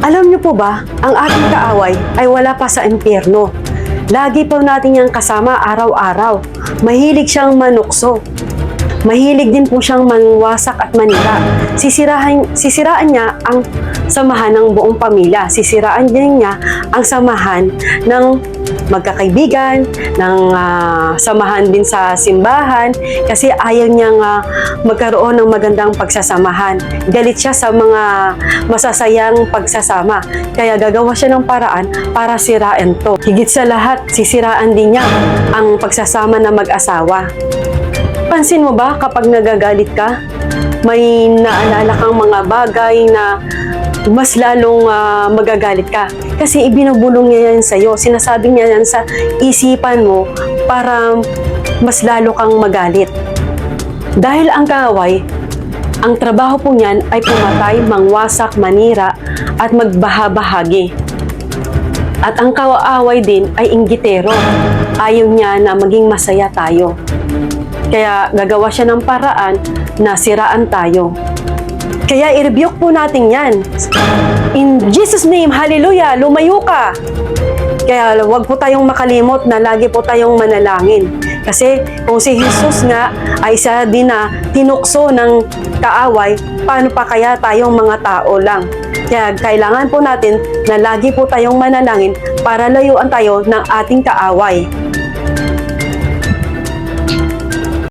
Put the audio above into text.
Alam niyo po ba, ang ating kaaway ay wala pa sa impyerno. Lagi po natin niyang kasama araw-araw. Mahilig siyang manukso. Mahilig din po siyang manwasak at manira. Sisirahan, sisiraan niya ang samahan ng buong pamilya. Sisiraan din niya ang samahan ng magkakaibigan, ng ah, samahan din sa simbahan, kasi ayaw niyang ah, magkaroon ng magandang pagsasamahan. Galit siya sa mga masasayang pagsasama. Kaya gagawa siya ng paraan para sirain to. Higit sa lahat, sisiraan din niya ang pagsasama ng mag-asawa. Pansin mo ba kapag nagagalit ka, may naalala kang mga bagay na mas lalong ah, magagalit ka. Kasi ibinubulong niya yan sa'yo. Sinasabi niya yan sa isipan mo para mas lalo kang magalit. Dahil ang kaaway, ang trabaho po niyan ay pumatay, mangwasak, manira, at magbahabahagi. At ang kaaway din ay inggitero. Ayaw niya na maging masaya tayo. Kaya gagawa siya ng paraan na siraan tayo. Kaya i-rebuke po natin yan. In Jesus' name, hallelujah, lumayo ka. Kaya wag po tayong makalimot na lagi po tayong manalangin. Kasi kung si Jesus nga ay isa din na tinukso ng kaaway, paano pa kaya tayong mga tao lang? Kaya kailangan po natin na lagi po tayong manalangin para layuan tayo ng ating kaaway.